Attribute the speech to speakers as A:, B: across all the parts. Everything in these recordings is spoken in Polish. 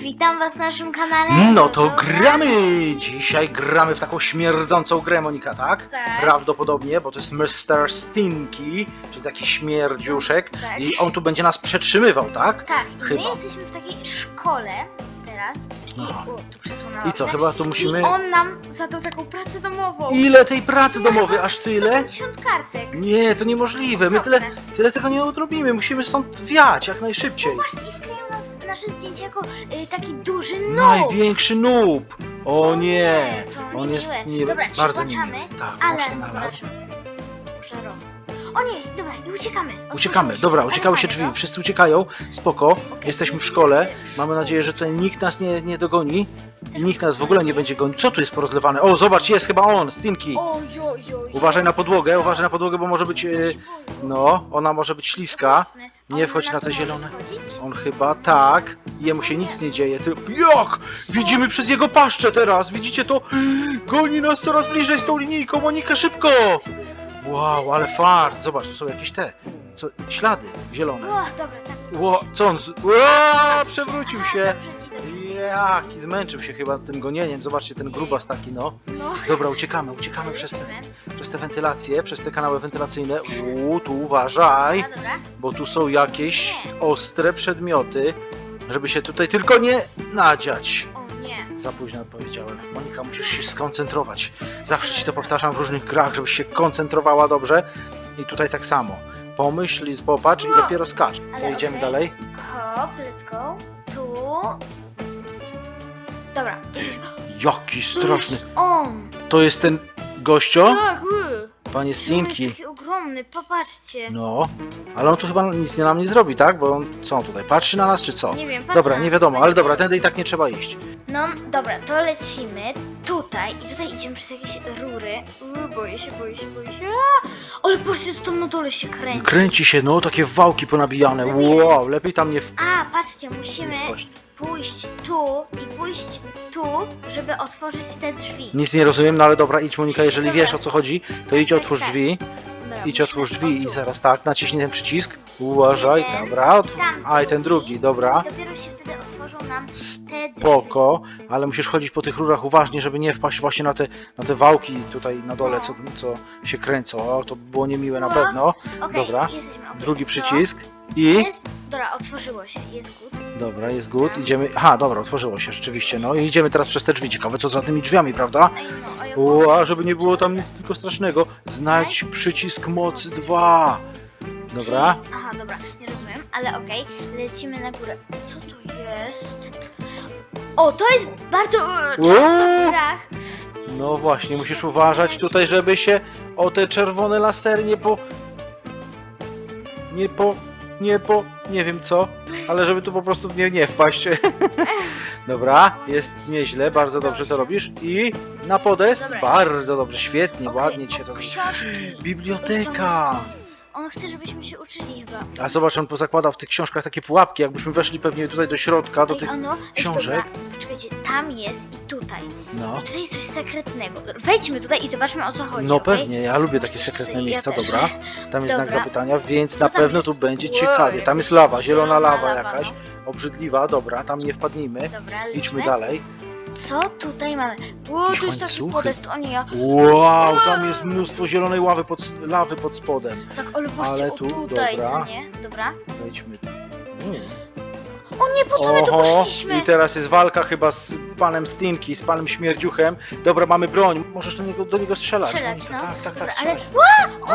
A: witam was na naszym kanale.
B: No to gramy! Dzisiaj gramy w taką śmierdzącą grę, Monika, tak?
A: Tak.
B: Prawdopodobnie, bo to jest Mr. Stinky, czyli taki śmierdziuszek.
A: Tak.
B: I on tu będzie nas przetrzymywał, tak?
A: Tak, i
B: Chyba.
A: my jesteśmy w takiej szkole teraz. I
B: Aha.
A: o, tu
B: I co, chyba tu musimy...
A: I on nam zadał taką pracę domową.
B: Ile tej pracy domowej, aż tyle?
A: 50 kartek.
B: Nie, to niemożliwe. My tyle,
A: Okropne.
B: tyle tego nie odrobimy. Musimy stąd wiać jak najszybciej.
A: Wkleją nas nasze zdjęcie jako y, taki duży no.
B: Największy noob! O nie!
A: to
B: On jest
A: niemiłe.
B: nie,
A: Dobra,
B: bardzo niemiły. Tak,
A: Ale
B: właśnie na.
A: O nie, dobra, i uciekamy. Otworzyło
B: Uciekamy,
A: się.
B: dobra,
A: Ale
B: uciekały się
A: fajnie,
B: drzwi,
A: no.
B: wszyscy uciekają, spoko, jesteśmy w szkole, mamy nadzieję, że tutaj nikt nas nie, nie dogoni, nikt nas w ogóle nie będzie gonił. Co tu jest porozlewane? O, zobacz, jest chyba on, Stinky. Uważaj na podłogę, uważaj na podłogę, bo może być, e, no, ona może być śliska. Nie wchodź na te zielone. On chyba tak, jemu się nic nie dzieje, tylko jak? Widzimy przez jego paszczę teraz, widzicie to? Goni nas coraz bliżej z tą linijką, Monika, szybko! Wow, ale fart, zobacz, to są jakieś te, co, ślady zielone.
A: O, dobra, tak.
B: Ło, co on? Ło, przewrócił
A: Aha,
B: się. Jaki zmęczył się chyba tym gonieniem. Zobaczcie, ten grubas taki, no.
A: No.
B: Dobra, uciekamy, uciekamy przez te, przez te wentylacje, przez te kanały wentylacyjne. Uuu, tu uważaj,
A: Dobra, dobra.
B: bo tu są jakieś ostre przedmioty, żeby się tutaj tylko nie nadziać.
A: O nie.
B: Za późno odpowiedziałem. Monika, musisz się skoncentrować. Zawsze ci to powtarzam w różnych grach, żebyś się koncentrowała dobrze. I tutaj tak samo. Pomyśl, i popatrz i
A: No.
B: dopiero skacz. To idziemy dalej.
A: Hop, let's go. Tu. Dobra.
B: Jaki straszny.
A: To jest on.
B: To jest ten gościo?
A: Tak, y.
B: Panie
A: On jest taki ogromny, popatrzcie.
B: No, ale on tu chyba nic nie nam nie zrobi, tak? Bo on co on tutaj? Patrzy na nas czy co?
A: Nie wiem, patrz
B: Dobra,
A: na
B: nie
A: nas,
B: wiadomo, ale
A: będzie-
B: dobra, tędy i tak nie trzeba iść.
A: No, dobra, to lecimy tutaj i tutaj idziemy przez jakieś rury. Uuu, boję się, boję się, boję się. Aaa! Ale patrzcie, co tam na dole się kręci.
B: Kręci się, no, takie wałki ponabijane. Wow, lepiej tam nie w...
A: A, patrzcie, musimy
B: Właśnie.
A: Pójść tu i pójść tu, żeby otworzyć te drzwi.
B: Nic nie rozumiem, no ale dobra, idź Monika, jeżeli
A: Dobra.
B: wiesz o co chodzi, to idź
A: Tak,
B: otwórz
A: tak.
B: drzwi,
A: Dobra,
B: idź
A: musimy
B: otwórz drzwi i
A: tu.
B: zaraz tak, naciśnij ten przycisk. Uważaj, dobra, otw...
A: tam
B: A i ten drugi, dobra.
A: I dopiero się wtedy otworzą nam.
B: Spoko, ale musisz chodzić po tych rurach uważnie, żeby nie wpaść właśnie na te, na te wałki tutaj na dole, co, co się kręcą. O, to było niemiłe na
A: No.
B: pewno.
A: Okej,
B: Dobra.
A: jesteśmy, okej.
B: Drugi przycisk i...
A: Jest, dobra, otworzyło się, jest good.
B: Dobra, jest good. Idziemy. Aha, dobra, otworzyło się rzeczywiście. No i idziemy teraz przez te drzwi. Ciekawe co za tymi drzwiami, prawda?
A: Ej, no, a ja
B: Ua, żeby nie było tam nic tylko strasznego. Znajdź przycisk mocy 2. Dobra.
A: Czyli- Aha, dobra, nie rozumiem, ale okej, lecimy na górę. Co to jest? O, to jest bardzo e, często w
B: Uuu.
A: grach.
B: No właśnie, musisz uważać tutaj, żeby się o te czerwone lasery nie po. Nie po. Nie po. Nie wiem co, ale żeby tu po prostu nie, nie wpaść. Dobra, jest nieźle, bardzo dobrze to robisz. I na podest.
A: Dobra.
B: Bardzo dobrze, świetnie,
A: Okej,
B: ładnie ci się
A: o,
B: to
A: książki.
B: Biblioteka!
A: On chce, żebyśmy się uczyli chyba.
B: A zobacz, on pozakładał w tych książkach takie pułapki, jakbyśmy weszli pewnie tutaj do środka, do
A: Ej,
B: tych...
A: ej,
B: książek.
A: Dobra, czekajcie, tam jest i tutaj.
B: No,
A: I tutaj jest coś sekretnego. Wejdźmy tutaj i zobaczmy o co chodzi.
B: no
A: okej?
B: pewnie, ja lubię takie sekretne
A: ja
B: miejsca,
A: też.
B: dobra. Tam jest znak
A: Dobra.
B: zapytania, więc
A: Co
B: na
A: tam
B: pewno
A: jest?
B: tu będzie
A: Wow,
B: ciekawie. Tam jest
A: jakaś
B: lawa, zielona lawa
A: lawa,
B: jakaś,
A: no.
B: obrzydliwa, dobra, tam nie wpadnijmy.
A: Dobra,
B: Idźmy dalej.
A: Co tutaj mamy?
B: Jakieś
A: to jest taki
B: łańcuchy.
A: podest, o nie ja.
B: Wow, tam jest mnóstwo zielonej ławy pod, lawy pod spodem.
A: Tak, ale patrzcie,
B: Ale
A: o
B: tu,
A: tutaj,
B: dobra.
A: co nie? Dobra.
B: Wejdźmy. Mm.
A: O nie, po co my tu poszliśmy?
B: i teraz jest walka chyba z panem Stinky, z panem Śmierdziuchem. Dobra, mamy broń, możesz do niego, do niego strzelać.
A: Strzelać,
B: Monika.
A: no.
B: Tak, tak,
A: Dobra,
B: tak,
A: ale-
B: strzelać.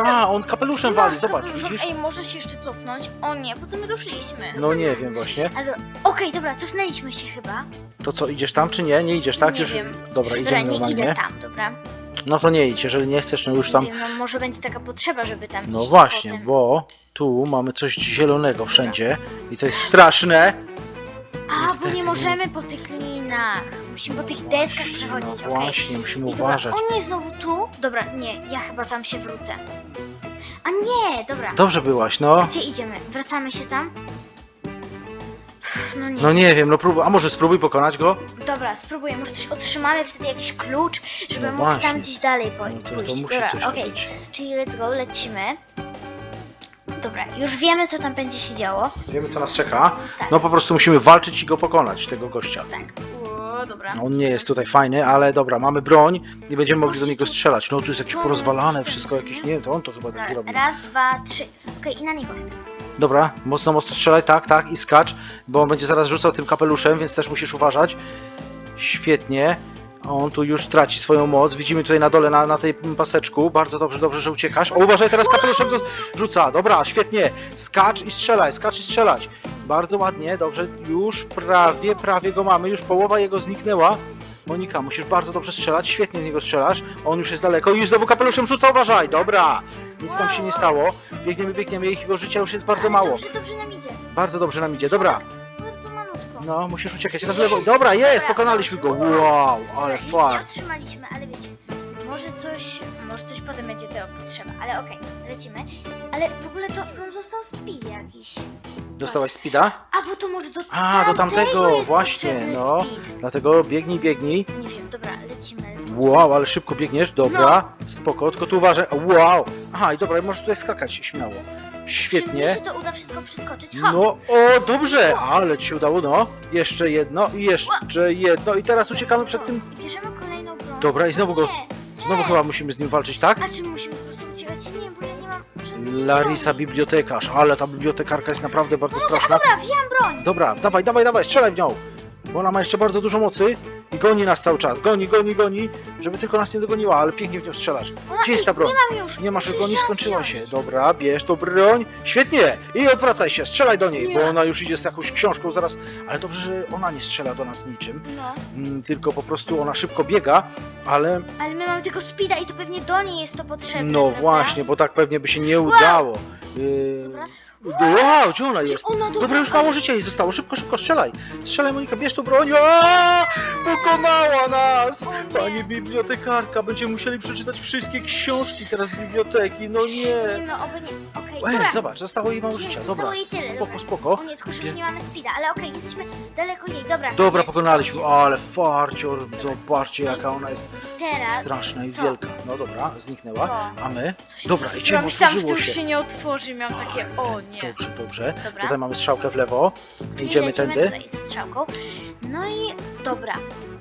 B: A, on kapeluszem wali,
A: No,
B: zobacz,
A: kapeluszem.
B: widzisz?
A: Ej, może się jeszcze cofnąć? O nie, po co my tu szliśmy?
B: No nie wiem właśnie.
A: Ale dobra, okej, dobra, cofnęliśmy się chyba.
B: To co, idziesz tam czy nie? Nie idziesz, tak?
A: Nie
B: Już...
A: wiem.
B: Dobra,
A: Dobra,
B: idziemy
A: nie
B: normalnie.
A: idę tam, dobra?
B: No to nie idź, jeżeli nie chcesz, no już tam...
A: Nie wiem, no może będzie taka potrzeba, żeby tam
B: No
A: iść
B: właśnie,
A: potem.
B: bo tu mamy coś zielonego wszędzie i to jest straszne.
A: A, bo
B: niestety,
A: nie
B: nie-
A: możemy po tych linach. Musimy po tych deskach
B: właśnie,
A: przechodzić,
B: No właśnie, musimy
A: I dobra,
B: uważać.
A: o nie, znowu tu? Dobra, nie, ja chyba tam się wrócę. A nie, dobra.
B: Dobrze byłaś, no.
A: Gdzie idziemy? Wracamy się tam? No nie.
B: No nie wiem, no próbuj, a może spróbuj pokonać go?
A: Dobra, spróbuję. Może coś otrzymamy wtedy jakiś klucz, żeby
B: No
A: móc
B: właśnie.
A: tam gdzieś dalej po-
B: No to,
A: pójść.
B: to musi
A: Dobra,
B: coś
A: okej.
B: być.
A: Czyli let's go, lecimy. Dobra, już wiemy co tam będzie się działo.
B: Wiemy co nas czeka.
A: Tak.
B: No po prostu musimy walczyć i go pokonać, tego gościa.
A: Tak. O, dobra.
B: No, On nie jest tutaj fajny, ale dobra, mamy broń i będziemy mogli do niego strzelać. No tu jest jakieś porozwalane wszystko, jakieś, nie wiem, to on to chyba tak
A: Dobra,
B: zrobił.
A: raz, dwa, trzy. Okej, i na niego.
B: Dobra, mocno, mocno strzelaj, tak, tak i skacz, bo on będzie zaraz rzucał tym kapeluszem, więc też musisz uważać. Świetnie. On tu już traci swoją moc. Widzimy tutaj na dole, na, na tej paseczku. Bardzo dobrze, dobrze, że uciekasz. O, uważaj, teraz kapeluszem do... rzuca. Dobra, świetnie. Skacz i strzelaj, skacz i strzelać. Bardzo ładnie, dobrze. Już prawie, prawie go mamy. Już połowa jego zniknęła. Monika, musisz bardzo dobrze strzelać. Świetnie w niego strzelasz. On już jest daleko. I znowu kapeluszem rzuca, uważaj. Dobra. Nic tam się nie stało. Biegniemy, biegniemy. Jego życia już jest bardzo mało.
A: Dobrze, dobrze nam idzie.
B: Bardzo dobrze nam idzie. Dobra. No, musisz uciekać na lewo. Dobra, jest, pokonaliśmy go. Wow, ale
A: nie
B: fajnie.
A: otrzymaliśmy, ale wiecie, może coś, może coś potem będzie tego potrzeba, ale okej, lecimy. Ale w ogóle to nam został speed jakiś.
B: Dostałaś speeda?
A: A, bo to może do
B: A, do tamtego,
A: jest
B: właśnie,
A: potrzebny
B: no.
A: Speed.
B: Dlatego biegnij, biegnij.
A: Nie wiem, dobra, lecimy, lecimy.
B: Wow, ale szybko biegniesz, dobra, spoko, tylko tu uważaj. Wow! Aha, i dobra, możesz tutaj skakać śmiało.
A: Czy mi
B: Świetnie.
A: się to uda wszystko przeskoczyć? Hop.
B: No, o, dobrze, ale ci się udało, no. Jeszcze jedno i jeszcze jedno i teraz uciekamy przed tym.
A: I bierzemy kolejną broń.
B: Dobra, i znowu go-
A: Nie,
B: Znowu chyba musimy z nim walczyć, tak?
A: a czy musimy po prostu uciekać? Nie, bo ja nie mam żadnej
B: Larisa
A: broni.
B: bibliotekarz, ale ta bibliotekarka jest naprawdę bardzo straszna.
A: Dobra, wziąłem broń.
B: Dobra, dawaj, dawaj, dawaj, strzelaj w nią! Bo ona ma jeszcze bardzo dużo mocy i goni nas cały czas. Goni, goni, goni, żeby tylko nas nie dogoniła, ale pięknie w nią strzelasz.
A: Ona,
B: Gdzie jest ta broń?
A: Nie mam już.
B: Nie masz goni,
A: raz
B: skończyła się. Dobra, bierz tą broń. Świetnie! I odwracaj się, strzelaj do niej,
A: Nie.
B: bo ona już idzie z jakąś książką zaraz. Ale dobrze, że ona nie strzela do nas niczym,
A: No,
B: mm, tylko po prostu ona szybko biega, ale
A: ale my mamy tylko speeda i to pewnie do niej jest to potrzebne.
B: no
A: prawda?
B: właśnie, bo tak pewnie by się nie udało. Yy,
A: Dobra.
B: Wow, gdzie ona jest?
A: Ona
B: Dobra, już mało życia jej zostało. Szybko, szybko, strzelaj. Strzelaj, Monika, bierz tą broń. Aaa! Pokonała nas!
A: O nie.
B: Pani bibliotekarka, będziemy musieli przeczytać wszystkie książki teraz z biblioteki. No
A: Nie,
B: nie.
A: no, oby nie. Okej,
B: Ej, zobacz, zostało jej mało życia.
A: zostało
B: Dobra,
A: jej tyle,
B: spoko,
A: dobra.
B: spoko.
A: O nie, tylko już nie mamy speeda, ale okej, jesteśmy daleko jej. Dobra.
B: Dobra, pokonaliśmy. Ale farcior, zobaczcie jaka ona jest
A: Teraz.
B: straszna i
A: co?
B: wielka. No dobra, zniknęła. A my? Dobra, idziemy,
C: myślałam, że to
B: otworzyło
C: już
B: się.
C: się nie otworzy, miałam takie, o nie.
B: Dobrze, dobrze.
A: Dobra.
B: Tutaj mamy strzałkę w lewo.
A: I
B: Idziemy
A: lecimy
B: tędy.
A: tutaj ze strzałką. No i dobra.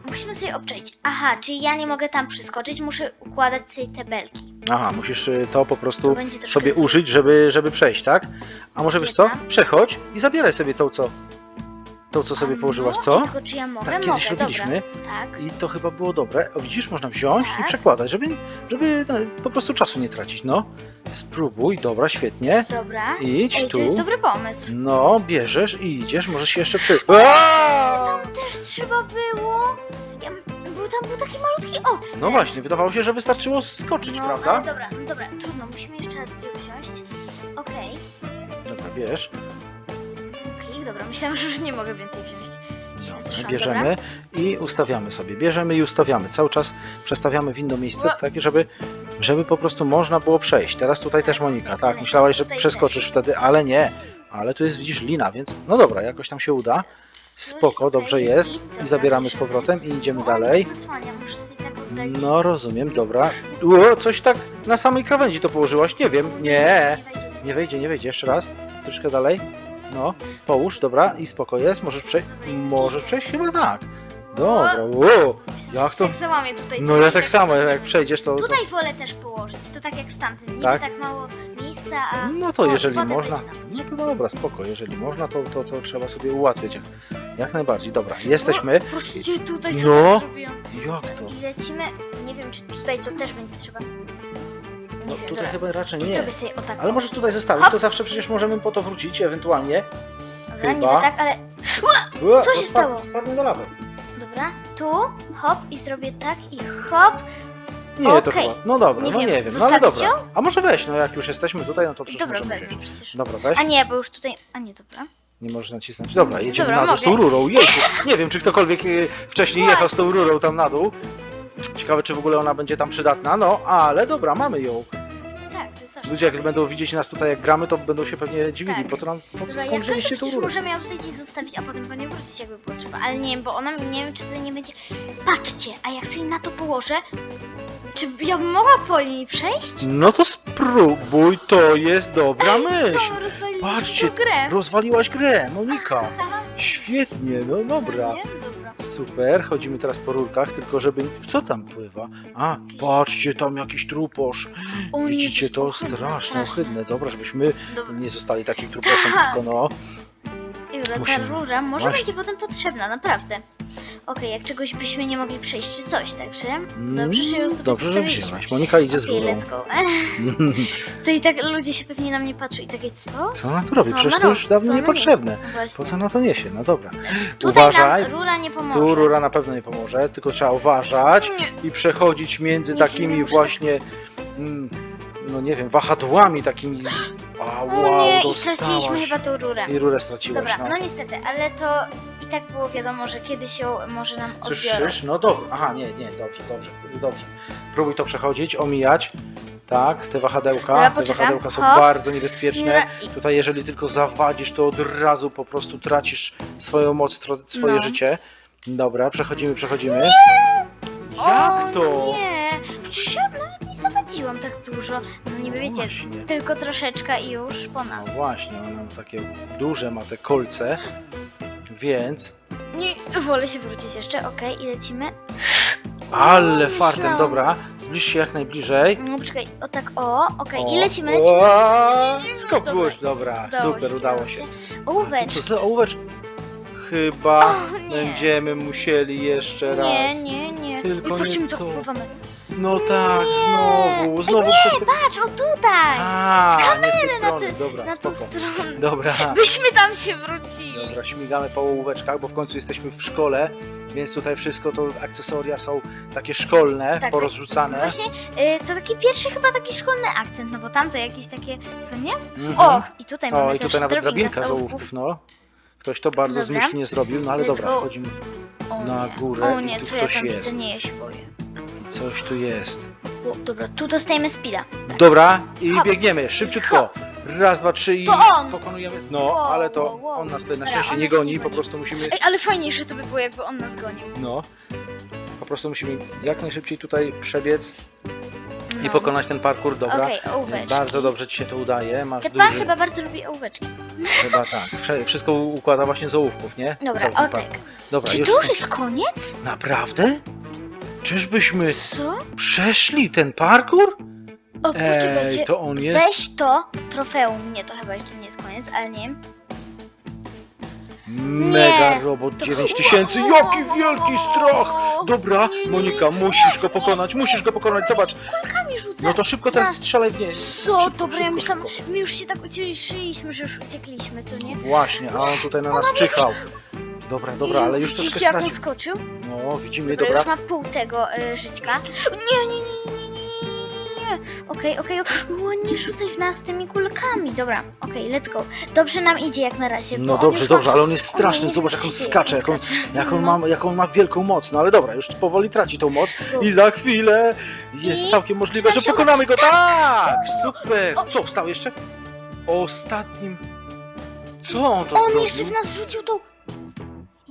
A: Musimy sobie obczaić. Aha, czyli ja nie mogę tam przeskoczyć, muszę układać sobie te belki.
B: Aha, musisz y, to po
A: To
B: prostu
A: będzie troszkę
B: sobie użyć, żeby, żeby przejść, tak? A może wiesz co? Przechodź i zabieraj sobie tą, co, tą, co sobie położyłaś,
A: no,
B: co?
A: Tylko czy ja mogę?
B: Tak
A: mogę,
B: kiedyś robiliśmy
A: dobra. Tak.
B: i to chyba było dobre. O, widzisz, można wziąć i
A: Tak.
B: przekładać, żeby, żeby no, po prostu czasu nie tracić, no. Spróbuj, dobra, świetnie.
A: Dobra.
B: Idź
A: Ej, to
B: tu.
A: jest dobry pomysł.
B: No, bierzesz i idziesz, możesz się jeszcze przy... Aaa!
A: tam też trzeba było. Tam był taki malutki odstęp.
B: No właśnie, wydawało się, że wystarczyło skoczyć,
A: No,
B: prawda?
A: dobra, no dobra, trudno, musimy jeszcze raz ją wziąć. Okej,
B: Dobra, wiesz.
A: klik, dobra, myślałam, że już nie mogę więcej wziąć. Się
B: bierzemy i ustawiamy sobie. Bierzemy i ustawiamy. Cały czas przestawiamy w inne miejsce,
A: Ła-
B: takie, żeby, żeby po prostu można było przejść. Teraz tutaj też Monika. Tak, myślałaś, że
A: Tutaj
B: przeskoczysz wtedy, ale nie. Ale tu jest, widzisz, lina, więc no dobra, jakoś tam się uda. Spoko, dobrze
A: jest
B: I zabieramy z powrotem i idziemy dalej. No rozumiem, dobra. O, coś tak na samej krawędzi to położyłaś, nie wiem. Nie, nie wejdzie, nie wejdzie. Jeszcze raz. Troszkę dalej. No, połóż, dobra, i spoko jest. Możesz przejść. Możesz przejść? Chyba tak. Dobra, wow. Jak to?
A: Załamię tutaj.
B: No ja tak samo, jak przejdziesz to... to...
A: Tutaj wolę też położyć, to tak jak z tamtym. Niby
B: Tak?
A: tak, mało a...
B: No to jeżeli
A: potem
B: można, no to dobra, spoko, jeżeli można, to, to, to trzeba sobie ułatwić. Jak, najbardziej, dobra, jesteśmy.
A: Proszę cię, tutaj
B: No.
A: zrobiłam.
B: Jak to?
A: I lecimy, nie wiem czy tutaj to też będzie trzeba.
B: No
A: wiem,
B: tutaj
A: dobra.
B: chyba raczej
A: I
B: nie.
A: zrobię sobie o tak.
B: Ale możesz tutaj zostawić, to zawsze przecież możemy po to wrócić, ewentualnie.
A: Dobra, niby
B: chyba.
A: tak, ale...
B: Ua,
A: Co się stało?
B: Spadnę do lawy.
A: Dobra, tu, hop i zrobię tak i hop.
B: Nie, to
A: Okej.
B: chyba. No dobra,
A: Nie
B: no
A: wiem,
B: nie wiem, no ale
A: zostawić
B: dobra. A może weź, no jak już jesteśmy tutaj, no to przecież
A: Dobra,
B: możemy
A: wezmę
B: wziąć.
A: przecież.
B: Dobra, weź.
A: A nie, bo już tutaj... A nie, dobra.
B: Nie możesz nacisnąć. Dobra, jedziemy
A: Dobra,
B: na dół z tą
A: mogę.
B: rurą. Jejku, nie wiem, czy ktokolwiek y, wcześniej jechał z tą rurą tam na dół. Ciekawe, czy w ogóle ona będzie tam przydatna. No, ale dobra, mamy ją.
A: Tak, to jest ważne.
B: ludzie jak będą widzieć nas tutaj jak gramy, to będą się pewnie dziwili,
A: Tak.
B: po co nam, po co
A: Dobra,
B: skąd
A: jak
B: wzięliście
A: ktoś
B: tą rurę?
A: możemy ją tutaj gdzieś zostawić, a potem po nie wrócić jakby było trzeba. Ale nie wiem, bo ona nie wiem czy tutaj nie będzie. Patrzcie, a jak sobie na to położę, czy ja bym mogła po niej przejść?
B: No to spróbuj, to jest dobra myśl.
A: Co,
B: Patrzcie,
A: tą grę.
B: Rozwaliłaś grę, Monika. Świetnie, no dobra.
A: Nie? Dobra.
B: Super, chodzimy teraz po rurkach, tylko żeby... Co tam pływa? A, patrzcie, tam jakiś truposz.
A: O nie,
B: Widzicie to?
A: ohydne,
B: Straszne, ohydne. Dobra, żebyśmy
A: Dobra.
B: nie zostali takim truposzem,
A: Tak.
B: tylko no...
A: Jura, ta
B: Musimy.
A: rura może
B: Właśnie.
A: będzie potem potrzebna, naprawdę. Okej, jak czegoś byśmy nie mogli przejść czy coś, także dobrze, że ją
B: Mm,
A: sobie
B: Dobrze, że
A: zostawiliśmy.
B: wzięłaś. Monika idzie z
A: Okej,
B: rurą.
A: let's go. To i tak ludzie się pewnie na mnie patrzą i takie, co?
B: Co ona tu robi?
A: Co
B: Przecież
A: ona
B: to
A: robi?
B: już dawno
A: ona
B: niepotrzebne.
A: Właśnie.
B: Po co na to niesie? No dobra.
A: Tutaj
B: Uważaj.
A: nam rura nie pomoże.
B: Tu rura na pewno nie pomoże, tylko trzeba uważać
A: Nie.
B: i przechodzić między
A: Nie,
B: takimi
A: nie
B: właśnie, mm, no nie wiem, wahadłami takimi. A,
A: O
B: wow,
A: nie, i
B: dostałaś.
A: straciliśmy chyba tą rurę.
B: I rurę straciłaś,
A: Dobra,
B: no.
A: no niestety, ale to i tak było wiadomo, że kiedyś ją może nam odbiorą.
B: Słyszysz? No dobra. Aha, nie, nie, dobrze, dobrze, dobrze. Próbuj to przechodzić, omijać. Tak, te wahadełka,
A: Dobra,
B: te
A: poczekam.
B: wahadełka są
A: Hop.
B: bardzo niebezpieczne.
A: Dobra,
B: Tutaj jeżeli tylko zawadzisz, to od razu po prostu tracisz swoją moc, tro- swoje
A: No.
B: życie. Dobra, przechodzimy, przechodzimy. Jak
A: o,
B: to?
A: Nie, tak dużo. No niby wiecie,
B: Właśnie.
A: tylko troszeczkę i już po
B: No
A: nas.
B: właśnie, ona takie duże ma te kolce, więc...
A: Nie, wolę się wrócić jeszcze, okej, i lecimy.
B: Ale
A: nie
B: fartem, dobra. Zbliż się jak najbliżej.
A: No poczekaj, o tak, o, okej, i lecimy, lecimy.
B: o,
A: Dobra.
B: Skopłuś, dobra,
A: Udało
B: super, udało się.
A: Ołówecz.
B: Co za ołówecz? Chyba
A: O, nie.
B: będziemy musieli jeszcze raz.
A: Nie, nie, nie.
B: Tylko
A: I
B: nie
A: to
B: to.
A: wpływamy.
B: No tak,
A: Nie.
B: znowu, znowu
A: nie,
B: przez te...
A: Patrz, o tutaj!
B: A, nie z tej
A: na ty-
B: dobra,
A: Na tą
B: spoko.
A: stronę.
B: Dobra,
A: Byśmy tam się wrócili.
B: dobra, śmigamy po ołóweczkach, bo w końcu jesteśmy w szkole, więc tutaj wszystko to akcesoria są takie szkolne,
A: tak.
B: porozrzucane.
A: Właśnie y, to taki pierwszy chyba taki szkolny akcent, no bo tam to jakieś takie, co nie?
B: Mhm.
A: O, i tutaj mamy
B: O, i
A: też
B: tutaj nawet drabinka z ołówków, no. Ktoś to bardzo
A: Dobra.
B: zmyślnie zrobił, no ale
A: Let's
B: dobra,
A: go.
B: wchodzimy.
A: O
B: na
A: nie.
B: górę
A: O
B: i
A: nie,
B: tu
A: co ja
B: ktoś
A: tam
B: jest.
A: widzę, nie, ja się boję.
B: Coś tu jest.
A: O, dobra, tu dostajemy speeda.
B: Dobra, i
A: Hop.
B: biegniemy, szybciutko. Raz, dwa, trzy i
A: To on.
B: pokonujemy. No,
A: Wow,
B: ale to
A: wow, wow.
B: on nas tutaj na
A: Dobra,
B: szczęście
A: on
B: nie
A: nas nie
B: goni, po
A: goni.
B: prostu musimy.
A: Ej, ale fajniejsze to by było, jakby on nas gonił.
B: No. Po prostu musimy jak najszybciej tutaj przebiec i
A: No.
B: pokonać ten parkour, dobra.
A: Okej, ołóweczki.
B: Bardzo dobrze ci się to udaje, masz
A: Te pan
B: duży.
A: chyba bardzo lubi ołóweczki.
B: Chyba tak. Wsze- Wszystko układa właśnie z ołówków, nie?
A: Dobra,
B: Cały ten
A: o
B: parkour.
A: tak.
B: Dobra,
A: Czy
B: już.
A: to już jest koniec?
B: Naprawdę? Czyżbyśmy
A: Co?
B: przeszli ten parkour?
A: O, poczekajcie.
B: Ej, to on jest.
A: Weź to trofeum. Nie, to chyba jeszcze nie jest koniec, ale nie wiem.
B: Mega robot
A: To...
B: 9000, jaki wielki strach! Dobra,
A: Nie, nie,
B: Monika,
A: nie,
B: musisz go
A: nie,
B: pokonać,
A: nie,
B: musisz go pokonać, zobacz.
A: Kulkami rzucę.
B: No to szybko teraz strzelaj w nie.
A: Co?
B: Szybko,
A: Dobra, ja
B: szybko,
A: myślałam,
B: szybko.
A: my już się tak ucieszyliśmy, że już uciekliśmy, to nie?
B: Właśnie, a on tutaj na nas czyhał. Dobra, dobra, ale już troszkę
A: jak on
B: stracił.
A: skoczył?
B: No, widzimy,
A: Dobra,
B: dobra.
A: już ma pół tego y, żyćka. Nie, nie, nie, nie, nie, nie. Okej, okej, okej. O, nie rzucaj w nas tymi kulkami. Dobra, okej, let's go. Dobrze nam idzie jak na razie, bo
B: No
A: on
B: dobrze,
A: już ma-
B: dobrze, ale on jest straszny,
A: nie
B: zobacz jak on skacze, jak on, jak on,
A: No.
B: ma, jak on ma wielką moc. No ale dobra, już powoli traci tą moc
A: Go.
B: i za chwilę jest
A: I-
B: całkiem możliwe, że pokonamy go. Tak, super.
A: O.
B: Co, wstał jeszcze? Ostatnim... Co on to
A: On
B: zrobił?
A: jeszcze w nas rzucił tą...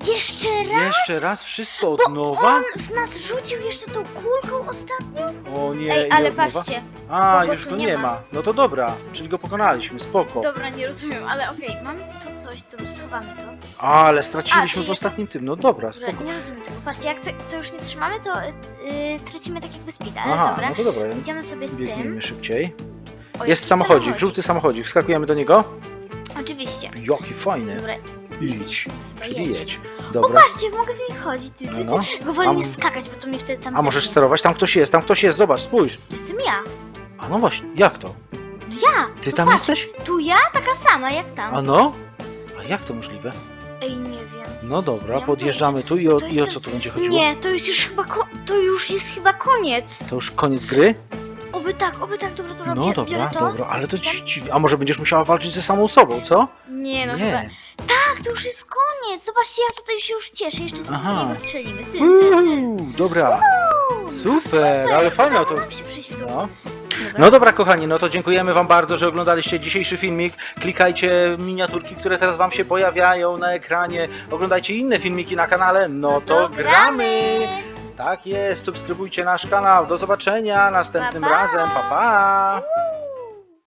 A: Jeszcze raz?
B: Jeszcze raz wszystko od
A: Bo
B: nowa?
A: On w nas rzucił jeszcze tą kulką ostatnią?
B: O nie,
A: Ej,
B: i
A: ale
B: od nowa?
A: patrzcie.
B: A, już go
A: nie
B: nie
A: ma.
B: ma. No to dobra, czyli go pokonaliśmy, spoko.
A: Dobra, nie rozumiem, ale okej, mam to coś, dobra, schowamy to.
B: Ale
A: A,
B: straciliśmy
A: czyli
B: w ostatnim tym, no dobra,
A: Dobra,
B: spoko.
A: nie rozumiem tego. Patrzcie, jak to, to już nie trzymamy, to yy, tracimy tak jakby speed, ale
B: Aha,
A: dobra.
B: no to dobra,
A: Idziemy sobie z
B: biegniemy
A: tym.
B: szybciej.
A: O,
B: Jest samochodzik, żółty samochodzik, wskakujemy do niego.
A: Oczywiście.
B: Jaki fajny.
A: Dobra,
B: Idź.
A: O,
B: Dobra.
A: patrzcie, mogę w niej chodzić. Ty, ty, ty.
B: No,
A: Tylko wolę
B: A
A: nie
B: m-
A: skakać, bo to mnie wtedy tam
B: A możesz sterować? Tam ktoś jest, tam ktoś jest, zobacz, spójrz.
A: To jestem ja.
B: A no właśnie, jak to?
A: No ja.
B: Ty
A: Tu
B: tam jesteś?
A: Tu ja, taka sama jak tam.
B: A no? A jak to możliwe?
A: Ej, nie wiem.
B: No dobra,
A: Ja
B: podjeżdżamy tu i o,
A: To
B: i o
A: jestem-
B: co tu będzie chodziło?
A: Nie, to już, już chyba ko- to już jest chyba koniec.
B: To już koniec gry?
A: Oby tak, oby tak, dobra, to robię.
B: No dobra,
A: biorę to.
B: dobra, ale to ci, ci, A może będziesz musiała walczyć ze samą sobą, co?
A: Nie, no chyba.
B: Nie.
A: Tak, to już jest koniec. Zobaczcie, ja tutaj się już cieszę. Jeszcze z
B: Aha.
A: niego strzelimy. Ty, ty, ty.
B: Uuu, dobra.
A: Uuu,
B: Super, ale fajne
A: udało
B: to-
A: nam się przejść w to.
B: No. No dobra, kochani, no to dziękujemy Wam bardzo, że oglądaliście dzisiejszy filmik. Klikajcie miniaturki, które teraz Wam się pojawiają na ekranie. Oglądajcie inne filmiki na kanale. No to gramy! Tak jest, subskrybujcie nasz kanał. Do zobaczenia następnym
A: Pa, pa.
B: razem. Pa pa!
A: Uuu.